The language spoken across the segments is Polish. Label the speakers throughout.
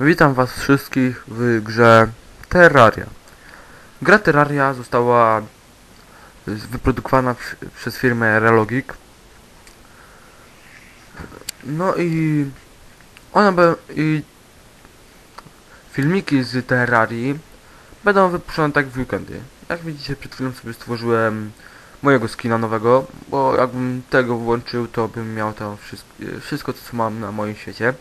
Speaker 1: Witam was wszystkich w grze Terraria. Gra Terraria została wyprodukowana przez firmę Relogic. No i ona be, i filmiki z Terrarii będą wypuszczone tak w weekendy. Jak widzicie przed chwilą sobie stworzyłem mojego skina nowego, bo jakbym tego włączył to bym miał to wszystko, wszystko co mam na moim świecie.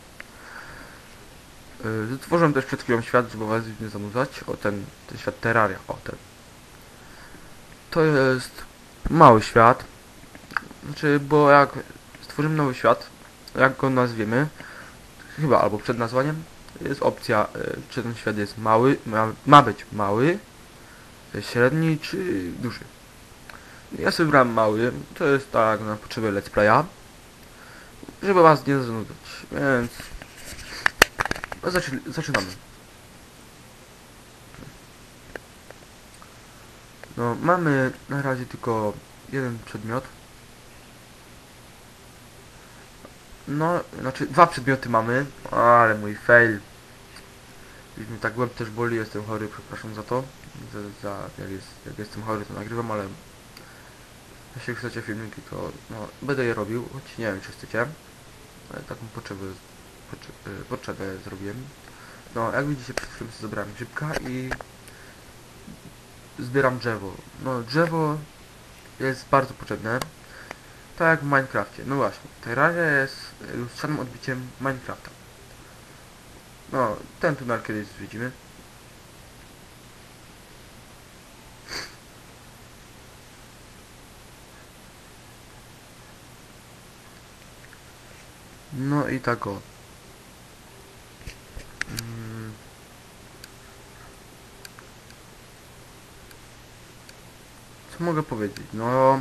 Speaker 1: Stworzyłem też przed chwilą świat, żeby was nie zanudzać. O ten, ten świat Terraria, o ten. To jest mały świat. Znaczy, bo jak stworzymy nowy świat, jak go nazwiemy, chyba albo przed nazwaniem, jest opcja, yy, czy ten świat jest mały, ma, ma być mały, średni czy duży. Ja sobie wybrałem mały, to jest tak na potrzeby let's playa, żeby was nie zanudzać, więc no, zaczy, zaczynamy. No, mamy na razie tylko jeden przedmiot. No, znaczy dwa przedmioty mamy, ale mój fail. Już mi tak łeb też boli, jestem chory, przepraszam za to. Za, za jak, jest, jak jestem chory to nagrywam, ale jeśli chcecie filmiki to no, będę je robił, choć nie wiem czy chcecie. Ale taką potrzebę potrze- potrzebę zrobiłem. No, jak widzicie, przed chwilą zebrałem grzybka i zbieram drzewo. No, drzewo jest bardzo potrzebne. Tak jak w Minecrafcie. No właśnie, Terraria jest lustrzanym odbiciem Minecrafta. No, ten tunel kiedyś zwiedzimy. No i tak o. Co mogę powiedzieć? No...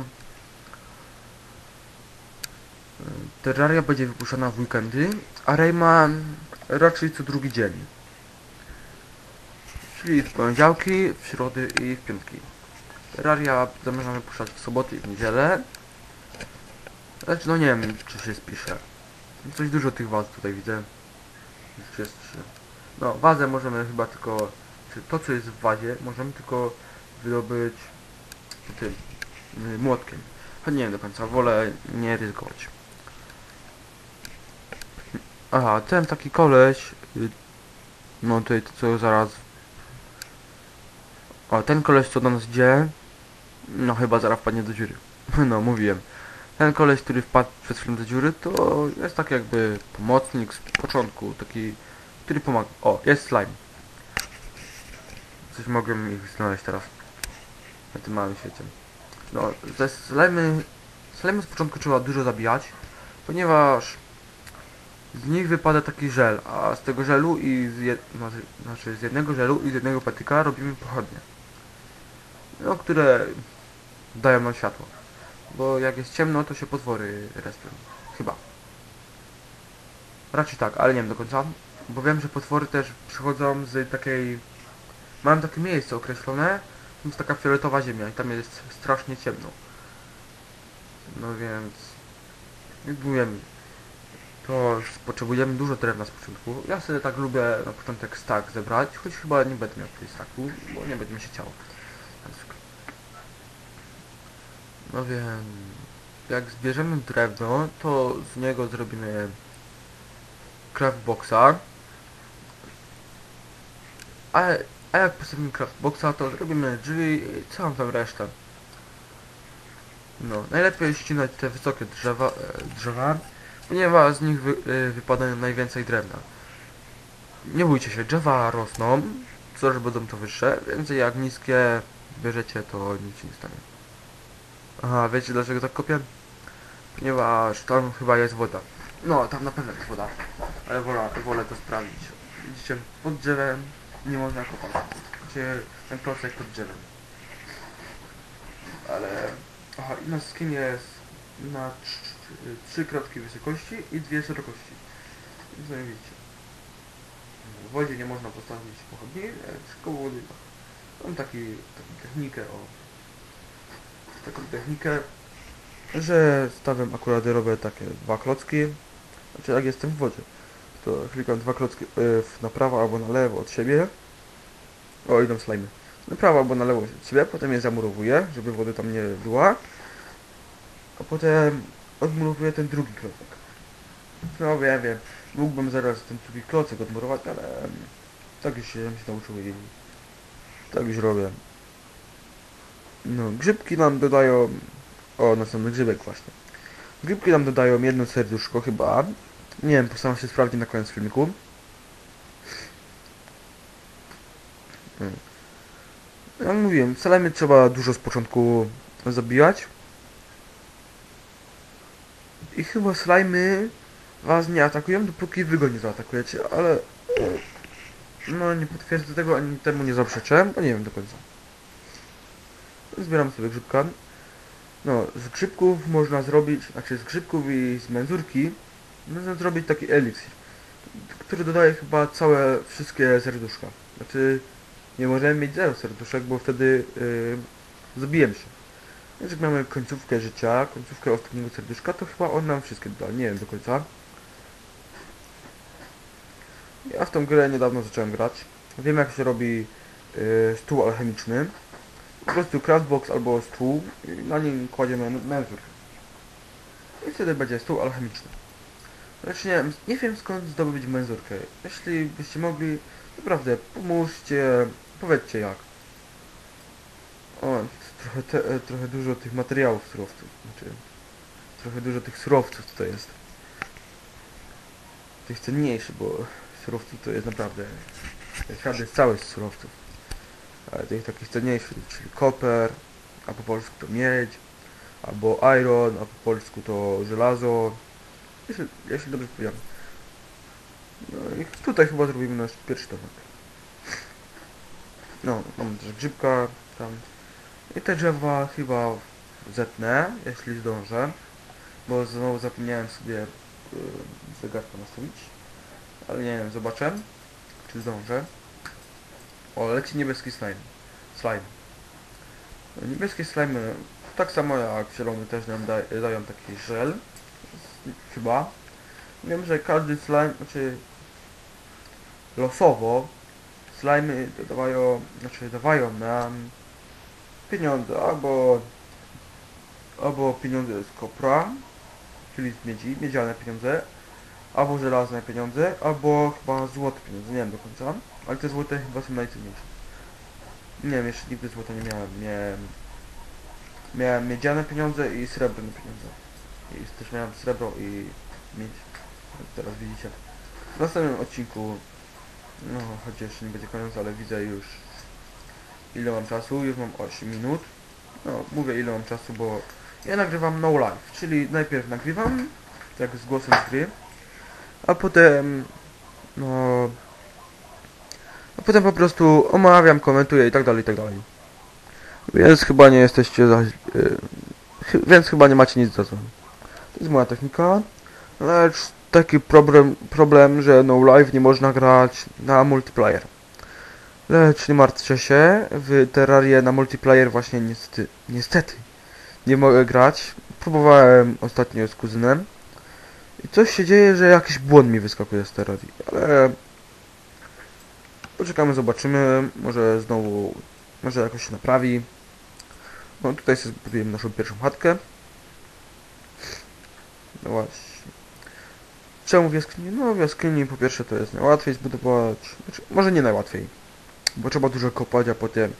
Speaker 1: y, Terraria będzie wypuszczana w weekendy, a Rayma raczej co drugi dzień. Czyli w poniedziałki, w środy i w piątki. Terraria zamierzamy puszczać w soboty i w niedzielę. Lecz no nie wiem, czy się spisze. Coś dużo tych waz tutaj widzę. Już jest trzy. No, wazę możemy chyba tylko... To, co jest w wazie, możemy tylko wydobyć tym y, młotkiem. Choć nie wiem do końca, wolę nie ryzykować. Aha, ten taki koleś... y, No tutaj to co zaraz... O, ten koleś co do nas idzie... No chyba zaraz wpadnie do dziury. No, mówiłem. Ten koleś, który wpadł przed chwilą do dziury, to jest tak jakby pomocnik z początku, taki, który pomaga. O, jest slime. Coś mogłem ich znaleźć teraz. Na tym małym świecie. No, ze slimy, slimy z początku trzeba dużo zabijać, ponieważ z nich wypada taki żel, a z tego żelu i z, jed, znaczy, znaczy z jednego żelu i z jednego patyka robimy pochodnie. No, które dają nam światło. Bo jak jest ciemno, to się potwory respią. Chyba. Raczej tak, ale nie wiem do końca. Bo wiem, że potwory też przychodzą z takiej... Mają takie miejsce określone. Jest taka fioletowa ziemia i tam jest strasznie ciemno. No więc... Jak mówiłem, to potrzebujemy dużo drewna z początku. Ja sobie tak lubię na początek stack zebrać, choć chyba nie będę miał tutaj stacku, bo nie będzie mi się chciało. Więc no wiem, jak zbierzemy drewno, to z niego zrobimy craftboxa. A, a jak postawimy craftboxa, to zrobimy drzwi i całą tam resztę. No, najlepiej ścinać te wysokie drzewa, e, drzewa ponieważ z nich wy, e, wypada najwięcej drewna. Nie bójcie się, drzewa rosną, co że będą to wyższe, więc jak niskie bierzecie, to nic się nie stanie. Aha, wiecie dlaczego tak kopię? Ponieważ tam chyba jest woda. No, tam na pewno jest woda. Ale wolę, wolę to sprawdzić. Widzicie, pod drzewem nie można kopać. Widzicie, ten klocek pod drzewem. Ale... Aha, i na skin jest na trz- trzy kratki wysokości i dwie szerokości. No i widzicie. W wodzie nie można postawić pochodni, tylko w tak. Mam taki, taką technikę o taką technikę, że stawiam akurat robię takie dwa klocki, znaczy jak jestem w wodzie. To klikam dwa klocki y, w- na prawo albo na lewo od siebie. O, idą slajmy. Na prawo albo na lewo od siebie, potem je zamurowuję, żeby wody tam nie była. A potem odmurowuję ten drugi klocek. No wiem, wiem. Mógłbym zaraz ten drugi klocek odmurować, ale tak już się, się nauczyłem i tak już robię. No, grzybki nam dodają... O, następny grzybek właśnie. Grzybki nam dodają jedno serduszko chyba. Nie wiem, postaram się sprawdzić na koniec filmiku. Mm. Jak mówiłem, salemy trzeba dużo z początku zabijać. I chyba slajmy was nie atakują, dopóki wy go nie zaatakujecie, ale... No, nie potwierdzę tego, ani temu nie zaprzeczę, bo nie wiem do końca. Zbieram sobie grzybka. No, z grzybków można zrobić, znaczy z grzybków i z menzurki można zrobić taki eliksir, który dodaje chyba całe, wszystkie serduszka. Znaczy, nie możemy mieć zero serduszek, bo wtedy yy, zabijemy się. Jeżeli mamy końcówkę życia, końcówkę ostatniego serduszka, to chyba on nam wszystkie doda, nie wiem do końca. Ja w tą grę niedawno zacząłem grać. Wiem jak się robi yy, stół alchemiczny. Po prostu craftbox albo stół i na nim kładziemy menzur. I wtedy będzie stół alchemiczny. Lecz nie, nie wiem skąd zdobyć menzurkę. Jeśli byście mogli, naprawdę pomóżcie, powiedzcie jak. O, trochę, te, trochę dużo tych materiałów surowców. Znaczy, trochę dużo tych surowców tutaj jest. Tych cenniejszych, bo surowców to jest naprawdę... Cały z surowców. Ale tych takich cenniejszych, czyli koper, a po polsku to miedź, albo iron, a po polsku to żelazo. Jeśli, jeśli dobrze powiedziałem. No i tutaj chyba zrobimy nasz pierwszy domek. No, mam też grzybka tam. I te drzewa chyba zetnę, jeśli zdążę. Bo znowu zapomniałem sobie yy, zegarka nastawić. Ale nie wiem, zobaczę. Czy zdążę. O, leci niebieski slime. Slime. Niebieskie slimy, tak samo jak zielony też nam da, dają taki żel. Chyba. Wiem, że każdy slime, znaczy losowo slimy dawają, znaczy dawają nam pieniądze albo albo pieniądze z kopra, czyli z miedzi, miedziane pieniądze, albo żelazne pieniądze, albo chyba złote pieniądze, nie wiem do końca, ale te złote chyba są najcenniejsze. Nie wiem, jeszcze nigdy złota nie miałem, miałem miałem miedziane pieniądze i srebrne pieniądze. I też miałem srebro i jak teraz widzicie. W następnym odcinku, no choć jeszcze nie będzie koniec, ale widzę już ile mam czasu, już mam 8 minut. No, mówię ile mam czasu, bo ja nagrywam no live, czyli najpierw nagrywam, tak z głosem z gry, a potem, no, a potem po prostu omawiam, komentuję i tak dalej, i tak dalej. Więc chyba nie jesteście za... Yy, więc chyba nie macie nic za złe. Jest moja technika, lecz taki problem, problem, że no live nie można grać na multiplayer. Lecz nie martwcie się, w Terrarię na multiplayer właśnie niestety, niestety nie mogę grać. Próbowałem ostatnio z kuzynem i coś się dzieje, że jakiś błąd mi wyskakuje z Terrarii, ale poczekamy, zobaczymy, może znowu, może jakoś się naprawi. No tutaj sobie zbudujemy naszą pierwszą chatkę. No właśnie. Czemu w jaskini? No w jaskini po pierwsze to jest najłatwiej zbudować, znaczy, może nie najłatwiej, bo trzeba dużo kopać, a potem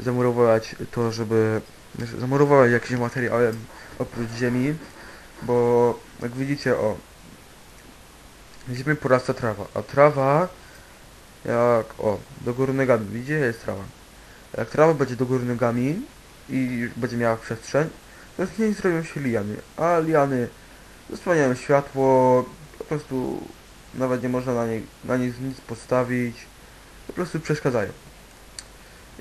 Speaker 1: zamurować to, żeby znaczy, zamurować jakimś materiałem oprócz ziemi, bo jak widzicie, o ziemi porasta trawa, a trawa jak, o, do góry nogami, widzicie, jest trawa. Jak trawa będzie do góry nogami i będzie miała przestrzeń, to z niej zrobią się liany, a liany zasłaniają światło, po prostu nawet nie można na, niej, na nich nic postawić, po prostu przeszkadzają.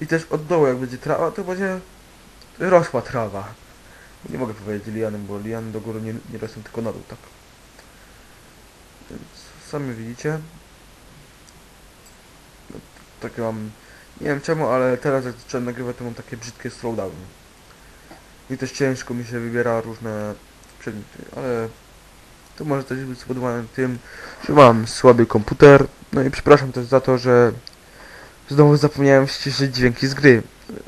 Speaker 1: I też od dołu jak będzie trawa, to będzie rosła trawa. Nie mogę powiedzieć lianem, bo liany do góry nie, nie rosną tylko na dół, tak. Więc sami widzicie. No, takie mam, nie wiem czemu, ale teraz jak zacząłem nagrywać, to mam takie brzydkie slowdowny. I też ciężko mi się wybiera różne przedmioty, ale to może też być spowodowane tym, że mam słaby komputer. No i przepraszam też za to, że znowu zapomniałem ściszyć dźwięki z gry.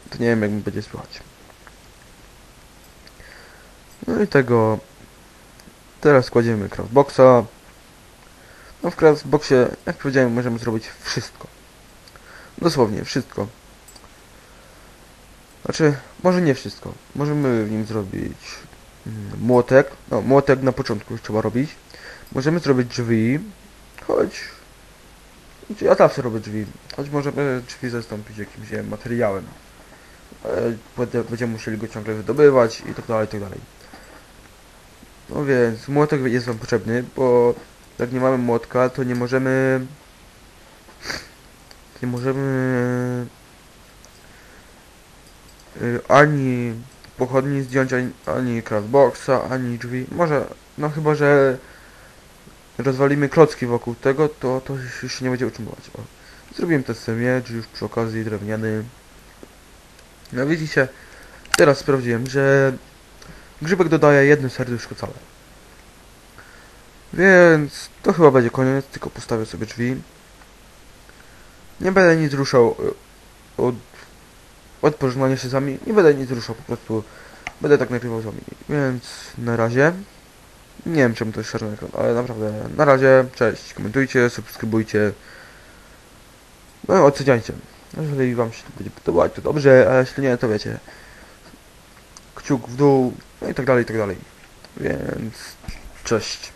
Speaker 1: To nie wiem jak mi będzie słychać. No i tego... Teraz kładziemy craftboxa. No w craftboxie, jak powiedziałem, możemy zrobić wszystko. Dosłownie wszystko. Znaczy, może nie wszystko. Możemy w nim zrobić młotek. No, młotek na początku już trzeba robić. Możemy zrobić drzwi, choć... Znaczy, ja zawsze robię drzwi, choć możemy drzwi zastąpić jakimś materiałem. Będę- będziemy musieli go ciągle wydobywać i tak dalej, i tak dalej. No więc, młotek jest wam potrzebny, bo jak nie mamy młotka, to nie możemy... Nie możemy... y, ani pochodni zdjąć, ani, ani craftboxa, ani drzwi. Może, no chyba, że rozwalimy klocki wokół tego, to to już się nie będzie utrzymywać. O. Zrobiłem ten sam miecz już przy okazji drewniany. No widzicie, teraz sprawdziłem, że grzybek dodaje jedno serduszko całe. Więc to chyba będzie koniec, tylko postawię sobie drzwi. Nie będę nic ruszał y, od, od się z wami, nie będę nic ruszał, po prostu będę tak nagrywał z. Więc na razie. Nie wiem czemu to jest czarny ekran, ale naprawdę na razie, cześć, komentujcie, subskrybujcie. No oceniajcie. Jeżeli wam się to będzie podobać, to dobrze, a jeśli nie, to wiecie. Kciuk w dół, no i tak dalej, i tak dalej. Więc cześć.